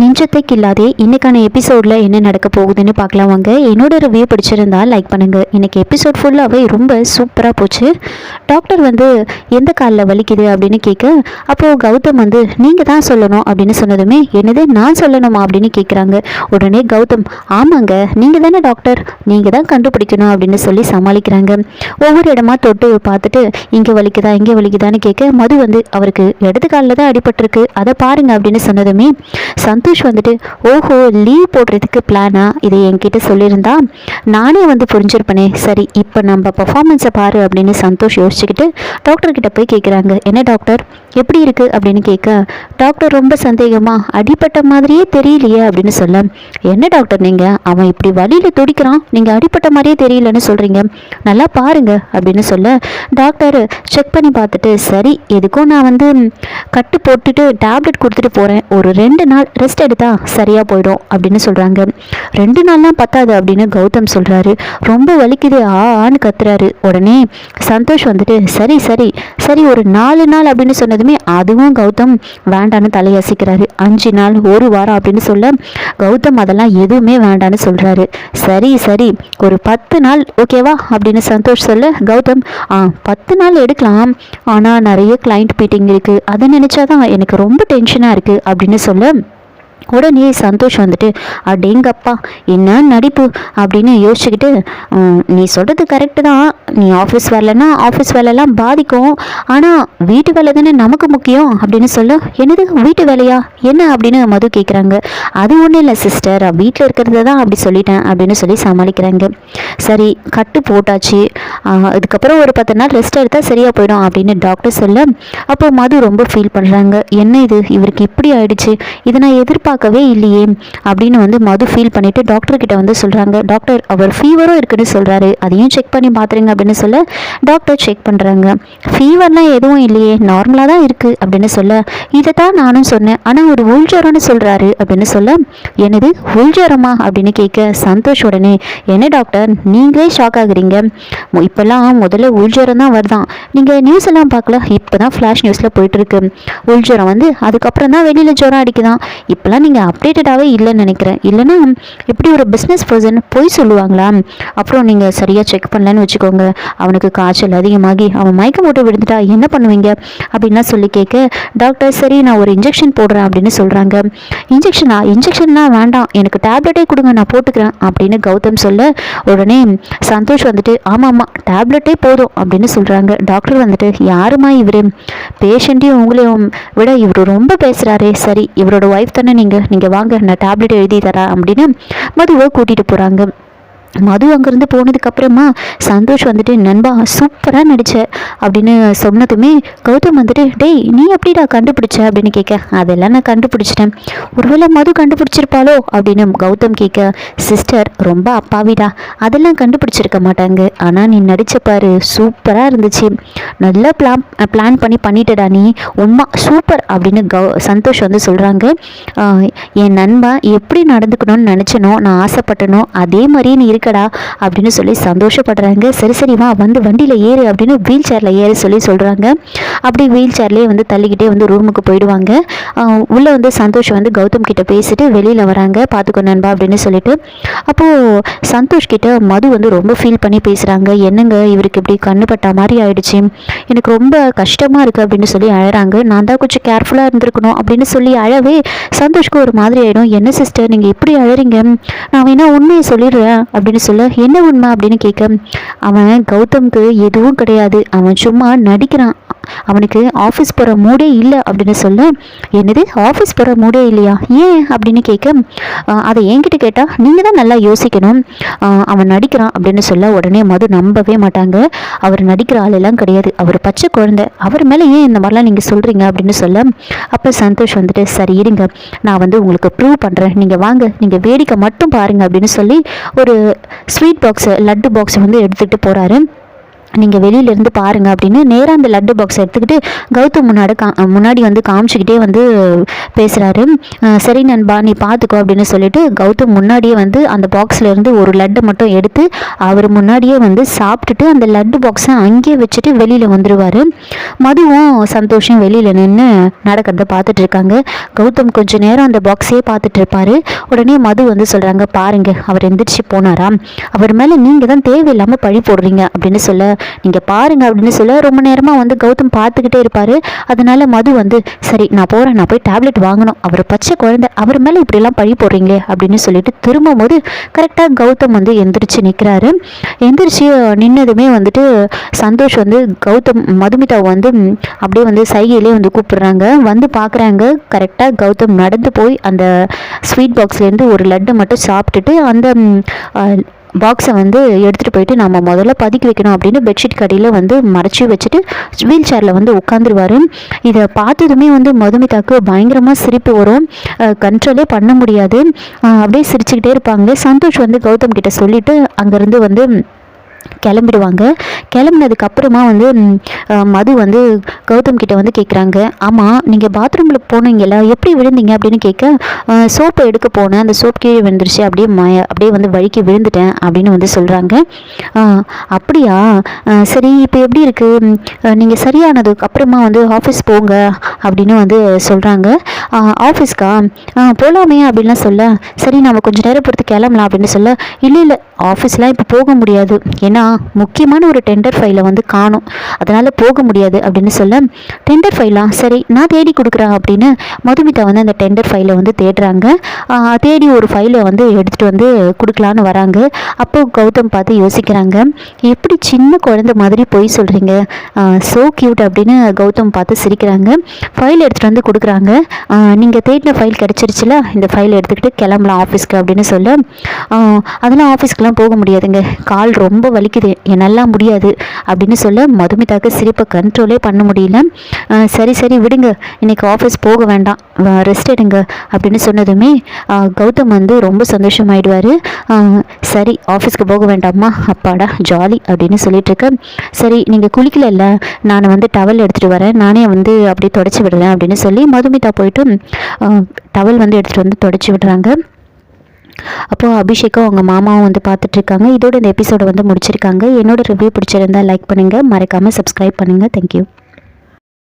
நெஞ்சத்தை கில்லாதே இன்னைக்கான எபிசோடில் என்ன நடக்க போகுதுன்னு பார்க்கலாம் வாங்க. என்னோட ரிவ்யூ பிடிச்சிருந்தா லைக் பண்ணுங்கள் இன்றைக்கி எபிசோட் ஃபுல்லாகவே ரொம்ப சூப்பராக போச்சு. டாக்டர் வந்து எந்த காலில் வலிக்குது? அப்படின்னு கேட்க அப்போது கௌதம் வந்து நீங்கள் தான் சொல்லணும் அப்படின்னு சொன்னதுமே என்னது? நான் சொல்லணுமா? அப்படின்னு கேட்குறாங்க உடனே கௌதம் ஆமாங்க நீங்கள் தானே டாக்டர் நீங்கள் தான் கண்டுபிடிக்கணும் அப்படின்னு சொல்லி சமாளிக்கிறாங்க. ஒவ்வொரு இடமா தொட்டு பார்த்துட்டு இங்கே வலிக்குதா? இங்கே வலிக்குதான்னு கேட்க மது வந்து அவருக்கு இடது காலில் தான் அடிபட்டிருக்கு. அதை பாருங்க அப்படின்னு சொன்னதுமே சந்தோஷ் வந்துட்டு ஓஹோ லீவ் போடுறதுக்கு பிளானா இதை என்கிட்ட சொல்லியிருந்தா நானே வந்து புரிஞ்சிருப்பேனே. சரி இப்போ நம்ம பர்ஃபார்மன்ஸை பாரு அப்படின்னு சந்தோஷ் யோசிச்சுக்கிட்டு டாக்டர்கிட்ட போய் கேட்குறாங்க என்ன டாக்டர் எப்படி இருக்குது அப்படின்னு கேட்க டாக்டர் ரொம்ப சந்தேகமா? அடிபட்ட மாதிரியே தெரியலையே அப்படின்னு சொல்ல என்ன டாக்டர் நீங்கள் அவன் இப்படி வழியில் துடிக்கிறான். நீங்கள் அடிப்பட்ட மாதிரியே தெரியலன்னு சொல்கிறீங்க நல்லா பாருங்க அப்படின்னு சொல்ல டாக்டர் செக் பண்ணி பார்த்துட்டு சரி எதுக்கும் நான் வந்து கட்டு போட்டுட்டு டேப்லெட் கொடுத்துட்டு போகிறேன் ஒரு ரெண்டு நாள் ரெஸ்ட் ஃபஸ்ட் எடுத்தால் சரியாக போயிடும் அப்படின்னு சொல்கிறாங்க ரெண்டு நாள்லாம் பத்தாது அப்படின்னு கௌதம் சொல்கிறாரு ரொம்ப வலிக்குது ஆ ஆன்னு கத்துறாரு. உடனே சந்தோஷ் வந்துட்டு சரி சரி சரி ஒரு நாலு நாள் அப்படின்னு சொன்னதுமே அதுவும் கௌதம் வேண்டான்னு தலையசிக்கிறாரு. அஞ்சு நாள் ஒரு வாரம் அப்படின்னு சொல்ல கௌதம் அதெல்லாம் எதுவுமே வேண்டான்னு சொல்கிறாரு சரி சரி ஒரு பத்து நாள் ஓகேவா அப்படின்னு சந்தோஷ் சொல்ல கௌதம் ஆ பத்து நாள் எடுக்கலாம். ஆனால் நிறைய கிளைண்ட் மீட்டிங் இருக்குது அதை நினச்சா தான் எனக்கு ரொம்ப டென்ஷனாக இருக்குது அப்படின்னு சொல்ல உடனே சந்தோஷ் வந்துட்டு அடேங்கப்பா என்ன நடிப்பு? அப்படின்னு யோசிச்சுக்கிட்டு நீ சொல்கிறது கரெக்டு தான். நீ ஆஃபீஸ் வரலன்னா ஆஃபீஸ் வேலைலாம் பாதிக்கும். ஆனால் வீட்டு வேலை தானே நமக்கு முக்கியம்? அப்படின்னு சொல்ல என்னது வீட்டு வேலையா? என்ன? அப்படின்னு மது கேட்குறாங்க அது ஒன்றும் இல்லை சிஸ்டர் வீட்டில் இருக்கிறத தான் அப்படி சொல்லிட்டேன் அப்படின்னு சொல்லி சமாளிக்கிறாங்க. சரி கட்டு போட்டாச்சு. இதுக்கப்புறம் அதுக்கப்புறம் ஒரு பத்து நாள் ரெஸ்ட் எடுத்தால் சரியாக போயிடும் அப்படின்னு டாக்டர் சொல்ல. அப்போ மது ரொம்ப ஃபீல் பண்ணுறாங்க என்ன இது? இவருக்கு இப்படி ஆயிடுச்சு. இதை நான் எதிர்பார்க்கவே இல்லையே அப்படின்னு வந்து மது ஃபீல் பண்ணிவிட்டு டாக்டர்கிட்ட வந்து சொல்கிறாங்க டாக்டர் அவர் ஃபீவரும் இருக்குன்னு சொல்கிறாரு அதையும் செக் பண்ணி பார்த்துருங்க அப்படின்னு சொல்ல டாக்டர் செக் பண்ணுறாங்க ஃபீவர்லாம் எதுவும் இல்லையே நார்மலாக தான் இருக்குது அப்படின்னு சொல்ல இதை தான் நானும் சொன்னேன். ஆனால் ஒரு உள்ஜரம்னு சொல்கிறாரு அப்படின்னு சொல்ல என்னது? உள்ஜரமா? அப்படின்னு கேட்க சந்தோஷ் உடனே என்ன டாக்டர் நீங்களே ஷாக் ஆகுறீங்க. இப்போல்லாம் முதல்ல உள்ஜரம் தான் வருதான். நீங்கள் நியூஸ் எல்லாம் பார்க்கல? இப்போ தான் ஃப்ளாஷ் நியூஸில் போயிட்டுருக்கு உள்ஜரம் வந்து அதுக்கப்புறம் தான் வெளியில் ஜுரம் அடிக்குதான். இப்போலாம் நீங்கள் அப்டேட்டடாகவே இல்லைன்னு நினைக்கிறேன். இல்லைன்னா இப்படி ஒரு பிஸ்னஸ் பர்சன் பொய் சொல்லுவாங்களா? அப்புறம் நீங்கள் சரியாக செக் பண்ணலன்னு வச்சுக்கோங்க. அவனுக்கு காய்ச்சல் அதிகமாகி அவன் மயக்கம் மூட்டை விழுந்துட்டா என்ன பண்ணுவீங்க? அப்படின்லாம் சொல்லி கேட்க டாக்டர் சரி நான் ஒரு இன்ஜெக்ஷன் போடுறேன் அப்படின்னு சொல்கிறாங்க இன்ஜெக்ஷனா இன்ஜெக்ஷன்லாம் வேண்டாம். எனக்கு டேப்லெட்டே கொடுங்க நான் போட்டுக்கிறேன் அப்படின்னு கௌதம் சொல்ல உடனே சந்தோஷ் வந்துட்டு ஆமாம் ஆமாம் டேப்லெட்டே போதும் அப்படின்னு சொல்கிறாங்க டாக்டர் வந்துட்டு யாருமா இவர்? பேஷண்ட்டையும் உங்களையும் விட இவர் ரொம்ப பேசுகிறாரே சரி இவரோட ஒய்ஃப் தானே நீங்கள் நீங்கள் வாங்க நான் டேப்லெட் எழுதி தரேன் அப்படின்னு மதுவை கூட்டிகிட்டு போகிறாங்க மது அங்கேருந்து போனதுக்கப்புறமா சந்தோஷ் வந்துட்டு நண்பா சூப்பராக நடிச்ச அப்படின்னு சொன்னதுமே கௌதம் வந்துட்டு டேய் நீ எப்படிடா கண்டுபிடிச்ச? அப்படின்னு கேட்க அதெல்லாம் நான் கண்டுபிடிச்சிட்டேன். ஒருவேளை மது கண்டுபிடிச்சிருப்பாளோ? அப்படின்னு கௌதம் கேட்க சிஸ்டர் ரொம்ப அப்பாவிடா. அதெல்லாம் கண்டுபிடிச்சிருக்க மாட்டாங்க. ஆனால் நீ நடிச்ச பாரு சூப்பராக இருந்துச்சு. நல்லா பிளான் பிளான் பண்ணி பண்ணிட்டடா நீ. உண்மை சூப்பர் அப்படின்னு கௌ சந்தோஷ் வந்து சொல்கிறாங்க என் நண்பன் எப்படி நடந்துக்கணும்னு நினச்சனோ நான் ஆசைப்பட்டனோ அதே மாதிரியே நீ இருக்க இருக்கடா அப்படின்னு சொல்லி சந்தோஷப்படுறாங்க. சரி சரி வா வந்து வண்டியில் ஏறு அப்படின்னு வீல் சேரில் ஏறு சொல்லி சொல்கிறாங்க அப்படி வீல் சேர்லேயே வந்து தள்ளிக்கிட்டே வந்து ரூமுக்கு போயிடுவாங்க. உள்ளே வந்து சந்தோஷ் வந்து கௌதம் கிட்ட பேசிட்டு வெளியில் வராங்க. பார்த்துக்கோ நண்பா அப்படின்னு சொல்லிட்டு. அப்போது சந்தோஷ் கிட்ட மது வந்து ரொம்ப ஃபீல் பண்ணி பேசுகிறாங்க என்னங்க இவருக்கு இப்படி கண்ணு பட்டா மாதிரி ஆயிடுச்சு? எனக்கு ரொம்ப கஷ்டமாக இருக்குது அப்படின்னு சொல்லி அழகிறாங்க நான் தான் கொஞ்சம் கேர்ஃபுல்லாக இருந்திருக்கணும் அப்படின்னு சொல்லி அழவே சந்தோஷ்க்கு ஒரு மாதிரி ஆகிடும் என்ன சிஸ்டர் நீங்கள் இப்படி அழறீங்க? நான் வேணா உண்மையை சொல்லிடுறேன் அப்படின்னு சொல்ல என்ன உண்மை? அப்படின்னு கேட்க அவன் கௌதம்க்கு எதுவும் கிடையாது. அவன் சும்மா நடிக்கிறான். அவனுக்கு ஆஃபீஸ் போகிற மூடே இல்லை அப்படின்னு சொல்ல. என்னது ஆஃபீஸ் போகிற மூடே இல்லையா? ஏன் அப்படின்னு கேட்க அதை என்கிட்ட கேட்டால் நீங்கள் தான் நல்லா யோசிக்கணும். அவன் நடிக்கிறான் அப்படின்னு சொல்ல உடனே மது நம்பவே மாட்டாங்க. அவர் நடிக்கிற ஆளெல்லாம் கிடையாது. அவர் பச்சை குழந்தை. அவர் மேலே ஏன் இந்த மாதிரிலாம் நீங்கள் சொல்கிறீங்க அப்படின்னு சொல்ல அப்போ சந்தோஷ் வந்துட்டு சரி இருங்க. நான் வந்து உங்களுக்கு ப்ரூவ் பண்ணுறேன் நீங்கள் வாங்க. நீங்கள் வேடிக்கை மட்டும் பாருங்கள் அப்படின்னு சொல்லி ஒரு ஸ்வீட் பாக்ஸு லட்டு பாக்ஸ் வந்து எடுத்துகிட்டு போகிறாரு நீங்கள் வெளியிலேருந்து பாருங்கள் அப்படின்னு நேராக அந்த லட்டு பாக்ஸ் எடுத்துக்கிட்டு கௌதம் முன்னாடி கா முன்னாடி வந்து காமிச்சிக்கிட்டே வந்து பேசுகிறாரு சரி நண்பா நீ பார்த்துக்கோ அப்படின்னு சொல்லிட்டு கௌதம் முன்னாடியே வந்து அந்த பாக்ஸில் இருந்து ஒரு லட்டு மட்டும் எடுத்து அவர் முன்னாடியே வந்து சாப்பிட்டுட்டு அந்த லட்டு பாக்ஸை அங்கேயே வச்சுட்டு வெளியில் வந்துடுவார் மதுவும் சந்தோஷம் வெளியில் நின்று நடக்கிறத பார்த்துட்டு இருக்காங்க. கௌதம் கொஞ்சம் நேரம் அந்த பாக்ஸே பார்த்துட்டு இருப்பாரு. உடனே மது வந்து சொல்கிறாங்க பாருங்கள் அவர் எந்திரிச்சு போனாராம் அவர் மேலே நீங்கள் தான் தேவையில்லாமல் பழி போடுறீங்க அப்படின்னு சொல்ல நீங்கள் பாருங்கள் அப்படின்னு சொல்ல ரொம்ப நேரமாக வந்து கௌதம் பார்த்துக்கிட்டே இருப்பார். அதனால் மது வந்து சரி நான் போகிறேன் நான் போய் டேப்லெட் வாங்கணும். அவர் பச்சை குழந்தை. அவர் மேலே இப்படிலாம் பழி போடுறீங்களே? அப்படின்னு சொல்லிட்டு திரும்பும் போது கரெக்டாக கௌதம் வந்து எந்திரிச்சு நிற்கிறாரு எந்திரிச்சு நின்னதுமே வந்துட்டு சந்தோஷ் வந்து கௌதம் மதுமிதாவை வந்து அப்படியே வந்து சைகையிலே வந்து கூப்பிடுறாங்க. வந்து பார்க்குறாங்க கரெக்டாக கௌதம் நடந்து போய் அந்த ஸ்வீட் பாக்ஸ்லேருந்து ஒரு லட்டு மட்டும் சாப்பிட்டுட்டு அந்த பாக்ஸை வந்து எடுத்துகிட்டு போயிட்டு நம்ம முதல்ல பதுக்கி வைக்கணும் அப்படின்னு பெட்ஷீட் கடையில் வந்து மறைச்சி வச்சுட்டு வீல் சேரில் வந்து உட்காந்துருவாரு இதை பார்த்ததுமே வந்து மதுமிதாக்கு பயங்கரமாக சிரிப்பு வரும். கண்ட்ரோலே பண்ண முடியாது. அப்படியே சிரிச்சுக்கிட்டே இருப்பாங்க. சந்தோஷ் வந்து கௌதம் கிட்ட சொல்லிவிட்டு அங்கேருந்து வந்து கிளம்பிடுவாங்க. கிளம்புனதுக்கு அப்புறமா வந்து மது வந்து கௌதம் கிட்ட வந்து கேட்குறாங்க ஆமாம் நீங்கள் பாத்ரூமில் போனீங்களா எப்படி விழுந்தீங்க? அப்படின்னு கேட்க சோப்பு எடுக்க போனேன். அந்த சோப் கீழே விழுந்துருச்சு. அப்படியே மய அப்படியே வந்து வழுக்கி விழுந்துட்டேன். அப்படின்னு வந்து சொல்கிறாங்க அப்படியா? சரி இப்போ எப்படி இருக்குது நீங்கள் சரியானதுக்கு அப்புறமா வந்து ஆஃபீஸ் போங்க. அப்படின்னு வந்து சொல்கிறாங்க ஆஃபீஸ்க்கா போகலாமே அப்படின்லாம் சொல்ல சரி நம்ம கொஞ்சம் நேரம் பொறுத்து கிளம்பலாம். அப்படின்னு சொல்ல இல்லை இல்லை ஆஃபீஸ்லாம் இப்போ போக முடியாது. ஏன்னா முக்கியமான ஒரு டெண்டர் ஃபைலை வந்து காணும். அதனால் போக முடியாது அப்படின்னு சொல்ல டெண்டர் ஃபைலா சரி நான் தேடி கொடுக்குறேன் அப்படின்னு மதுமிதா வந்து அந்த டெண்டர் ஃபைலை வந்து தேடுறாங்க. தேடி ஒரு ஃபைலை வந்து எடுத்துகிட்டு வந்து கொடுக்கலான்னு வராங்க. அப்போது கௌதம் பார்த்து யோசிக்கிறாங்க எப்படி சின்ன குழந்தை மாதிரி பொய் சொல்கிறீங்க ஸோ க்யூட் அப்படின்னு கௌதம் பார்த்து சிரிக்கிறாங்க. ஃபைல் எடுத்துகிட்டு வந்து கொடுக்குறாங்க. நீங்கள் தேடின ஃபைல் கிடச்சிருச்சுல? இந்த ஃபைல் எடுத்துக்கிட்டு கிளம்பலாம் ஆஃபீஸ்க்கு அப்படின்னு சொல்ல அதெல்லாம் ஆஃபீஸ்க்கெலாம் போக முடியாதுங்க. கால் ரொம்ப வலிக்குது என்னெல்லாம் முடியாது அப்படின்னு சொல்ல மதுமிதாக்கு சிரிப்பை கண்ட்ரோலே பண்ண முடியல. சரி சரி விடுங்க. இன்னைக்கு ஆஃபீஸ் போக வேண்டாம். ரெஸ்ட் எடுங்க அப்படின்னு சொன்னதுமே கௌதம் வந்து ரொம்ப சந்தோஷமாயிடுவார். சரி ஆஃபீஸ்க்கு போக வேண்டாமா அப்பாடா ஜாலி அப்படின்னு சொல்லிட்டுருக்க சரி நீங்கள் குளிக்கலல்ல? நான் வந்து டவல் எடுத்துகிட்டு வரேன். நானே வந்து அப்படியே தொடச்சி விடுறேன் அப்படின்னு சொல்லி மதுமிதா போயிட்டு டவல் வந்து எடுத்துகிட்டு வந்து தொடச்சி விடுறாங்க. அப்போது அபிஷேக்கும் அவங்க மாமாவும் வந்து பார்த்துட்ருக்காங்க. இதோட இந்த எபிசோடை வந்து முடிச்சிருக்காங்க. என்னோட ரிவ்யூ பிடிச்சிருந்தா லைக் பண்ணுங்கள் மறக்காமல் சப்ஸ்கிரைப் பண்ணுங்கள் தேங்க்யூ